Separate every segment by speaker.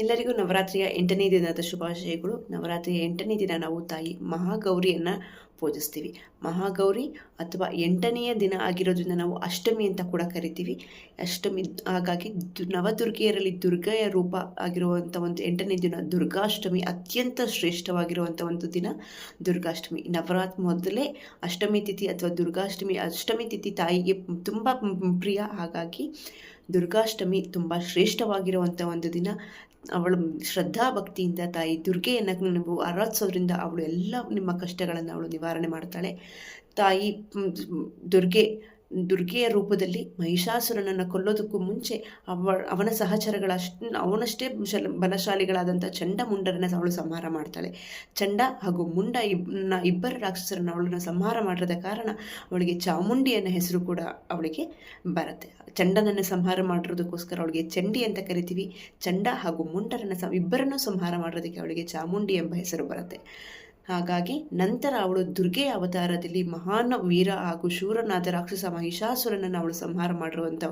Speaker 1: ಎಲ್ಲರಿಗೂ ನವರಾತ್ರಿಯ ಎಂಟನೇ ದಿನದ ಶುಭಾಶಯಗಳು. ನವರಾತ್ರಿಯ ಎಂಟನೇ ದಿನ ನಾವು ತಾಯಿ ಮಹಾಗೌರಿಯನ್ನು ಪೂಜಿಸ್ತೀವಿ ಮಹಾಗೌರಿ ಅಥವಾ ಎಂಟನೆಯ ದಿನ ಆಗಿರೋದ್ರಿಂದ ನಾವು ಅಷ್ಟಮಿ ಅಂತ ಕೂಡ ಕರಿತೀವಿ. ಅಷ್ಟಮಿ ಹಾಗಾಗಿ ನವದುರ್ಗೆಯರಲ್ಲಿ ದುರ್ಗೆಯ ರೂಪ ಆಗಿರುವಂಥ ಒಂದು ಎಂಟನೇ ದಿನ ದುರ್ಗಾಷ್ಟಮಿ ಅತ್ಯಂತ ಶ್ರೇಷ್ಠವಾಗಿರುವಂಥ ಒಂದು ದಿನ ದುರ್ಗಾಷ್ಟಮಿ. ನವರಾತ್ರಿ ಮೊದಲೇ ಅಷ್ಟಮಿ ತಿಥಿ ಅಥವಾ ದುರ್ಗಾಷ್ಟಮಿ ಅಷ್ಟಮಿ ತಿಥಿ ತಾಯಿಗೆ ತುಂಬ ಪ್ರಿಯ. ಹಾಗಾಗಿ ದುರ್ಗಾಷ್ಟಮಿ ತುಂಬ ಶ್ರೇಷ್ಠವಾಗಿರುವಂಥ ಒಂದು ದಿನ. ಅವಳು ಶ್ರದ್ಧಾ ಭಕ್ತಿಯಿಂದ ತಾಯಿ ದುರ್ಗೆಯನ್ನು ನೀವು ಆರಾಧಿಸೋದ್ರಿಂದ ಅವಳು ಎಲ್ಲ ನಿಮ್ಮ ಕಷ್ಟಗಳನ್ನು ಅವಳು ನಿವಾರಣೆ ಮಾಡ್ತಾಳೆ ತಾಯಿ ದುರ್ಗೆ, ದುರ್ಗೆಯ ರೂಪದಲ್ಲಿ ಮಹಿಷಾಸುರನನ್ನು ಕೊಲ್ಲೋದಕ್ಕೂ ಮುಂಚೆ ಅವ, ಅವನ ಸಹಚರಗಳ ಅವನಷ್ಟೇ ಶಲ ಬಲಶಾಲಿಗಳಾದಂಥ ಚಂಡಮುಂಡರನ್ನು ಅವಳು ಸಂಹಾರ ಮಾಡ್ತಾಳೆ. ಚಂಡ ಹಾಗೂ ಮುಂಡ ಇಬ್ನ ಇಬ್ಬರ ರಾಕ್ಷಸರನ್ನು ಅವಳನ್ನು ಸಂಹಾರ ಮಾಡಿದ ಕಾರಣ ಅವಳಿಗೆ ಚಾಮುಂಡಿ ಅನ್ನೋ ಹೆಸರು ಕೂಡ ಅವಳಿಗೆ ಬರುತ್ತೆ. ಚಂಡನನ್ನು ಸಂಹಾರ ಮಾಡಿರೋದಕ್ಕೋಸ್ಕರ ಅವಳಿಗೆ ಚಂಡಿ ಅಂತ ಕರಿತೀವಿ. ಚಂಡ ಹಾಗೂ ಮುಂಡರನ್ನು ಇಬ್ಬರನ್ನು ಸಂಹಾರ ಮಾಡೋದಕ್ಕೆ ಅವಳಿಗೆ ಚಾಮುಂಡಿ ಎಂಬ ಹೆಸರು ಬರುತ್ತೆ. ಹಾಗಾಗಿ ನಂತರ ಅವಳು ದುರ್ಗೆಯ ಅವತಾರದಲ್ಲಿ ಮಹಾನ್ ವೀರ ಹಾಗೂ ಶೂರನಾದ ರಾಕ್ಷಸ ಮಹಿಷಾಸುರನನ್ನು ಅವಳು ಸಂಹಾರ ಮಾಡಿರುವಂಥ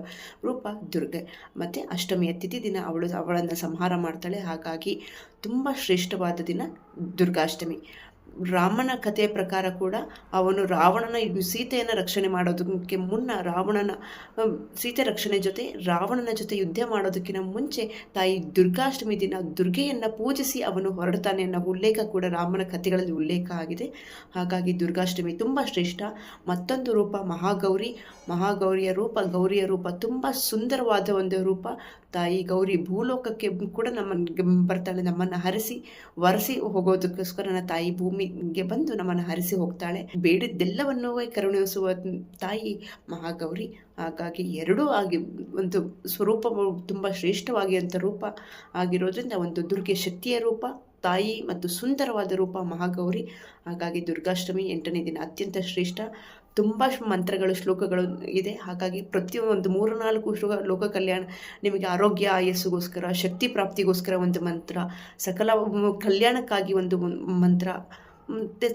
Speaker 1: ರೂಪ ದುರ್ಗೆ. ಮತ್ತು ಅಷ್ಟಮಿಯ ತಿಥಿ ದಿನ ಅವಳು ಅವಳನ್ನು ಸಂಹಾರ ಮಾಡ್ತಾಳೆ. ಹಾಗಾಗಿ ತುಂಬ ಶ್ರೇಷ್ಠವಾದ ದಿನ ದುರ್ಗಾಷ್ಟಮಿ. ರಾಮನ ಕಥೆಯ ಪ್ರಕಾರ ಕೂಡ ಅವನು ರಾವಣನ ಸೀತೆಯನ್ನು ರಕ್ಷಣೆ ಮಾಡೋದಕ್ಕೆ ಮುನ್ನ ರಾವಣನ ಸೀತೆ ರಕ್ಷಣೆ ಜೊತೆ ರಾವಣನ ಜೊತೆ ಯುದ್ಧ ಮಾಡೋದಕ್ಕಿಂತ ಮುಂಚೆ ತಾಯಿ ದುರ್ಗಾಷ್ಟಮಿ ದಿನ ದುರ್ಗೆಯನ್ನು ಪೂಜಿಸಿ ಅವನು ಹೊರಡ್ತಾನೆ ಅನ್ನೋ ಉಲ್ಲೇಖ ಕೂಡ ರಾಮನ ಕಥೆಗಳಲ್ಲಿ ಉಲ್ಲೇಖ ಆಗಿದೆ. ಹಾಗಾಗಿ ದುರ್ಗಾಷ್ಟಮಿ ತುಂಬ ಶ್ರೇಷ್ಠ, ಮತ್ತೊಂದು ರೂಪ ಮಹಾಗೌರಿ. ಮಹಾಗೌರಿಯ ರೂಪ, ಗೌರಿಯ ರೂಪ ತುಂಬ ಸುಂದರವಾದ ಒಂದು ರೂಪ. ತಾಯಿ ಗೌರಿ ಭೂಲೋಕಕ್ಕೆ ಕೂಡ ನಮ್ಮನ್ನು ಬರ್ತಾಳೆ ನಮ್ಮನ್ನು ಹರಿಸಿ ವರಸಿ ಹೋಗೋದಕ್ಕೋಸ್ಕರ ನನ್ನ ತಾಯಿ ಭೂಮಿಗೆ ಬಂದು ನಮ್ಮನ್ನು ಹರಿಸಿ ಹೋಗ್ತಾಳೆ. ಬೇಡಿದ್ದೆಲ್ಲವನ್ನೂ ಕರುಣಿಸುವ ತಾಯಿ ಮಹಾಗೌರಿ. ಹಾಗಾಗಿ ಎರಡೂ ಆಗಿ ಒಂದು ಸ್ವರೂಪ ತುಂಬ ಶ್ರೇಷ್ಠವಾಗಿರುವಂಥ ರೂಪ ಆಗಿರೋದ್ರಿಂದ ಒಂದು ದುರ್ಗೆ ಶಕ್ತಿಯ ರೂಪ, ತಾಯಿ ಮತ್ತು ಸುಂದರವಾದ ರೂಪ ಮಹಾಗೌರಿ. ಹಾಗಾಗಿ ದುರ್ಗಾಷ್ಟಮಿ ಎಂಟನೇ ದಿನ ಅತ್ಯಂತ ಶ್ರೇಷ್ಠ. ತುಂಬ ಮಂತ್ರಗಳು, ಶ್ಲೋಕಗಳು ಇದೆ. ಹಾಗಾಗಿ ಪ್ರತಿಯೊಂದು ಮೂರು ನಾಲ್ಕು ಶ್ಲೋಕ ಲೋಕ ಕಲ್ಯಾಣ ನಿಮಗೆ ಆರೋಗ್ಯ, ಆಯಸ್ಸುಗೋಸ್ಕರ, ಶಕ್ತಿ ಪ್ರಾಪ್ತಿಗೋಸ್ಕರ ಒಂದು ಮಂತ್ರ, ಸಕಲ ಕಲ್ಯಾಣಕ್ಕಾಗಿ ಒಂದು ಮಂತ್ರ. ಮತ್ತು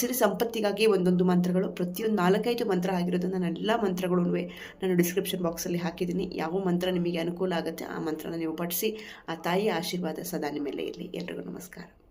Speaker 1: ಸಿರಿ ಸಂಪತ್ತಿಗಾಗಿ ಒಂದೊಂದು ಮಂತ್ರಗಳು, ಪ್ರತಿಯೊಂದು ನಾಲ್ಕೈದು ಮಂತ್ರ ಆಗಿರೋದನ್ನು ನಾನು ಎಲ್ಲ ಮಂತ್ರಗಳೂ ನಾನು ಡಿಸ್ಕ್ರಿಪ್ಷನ್ ಬಾಕ್ಸಲ್ಲಿ ಹಾಕಿದ್ದೀನಿ. ಯಾವ ಮಂತ್ರ ನಿಮಗೆ ಅನುಕೂಲ ಆಗುತ್ತೆ ಆ ಮಂತ್ರನ ನೀವು ಪಠಿಸಿ, ಆ ತಾಯಿಯ ಆಶೀರ್ವಾದ ಸದಾ ನಿಮ್ಮೆಲ್ಲ ಮೇಲೆ ಇರಲಿ. ಎಲ್ರಿಗೂ ನಮಸ್ಕಾರ.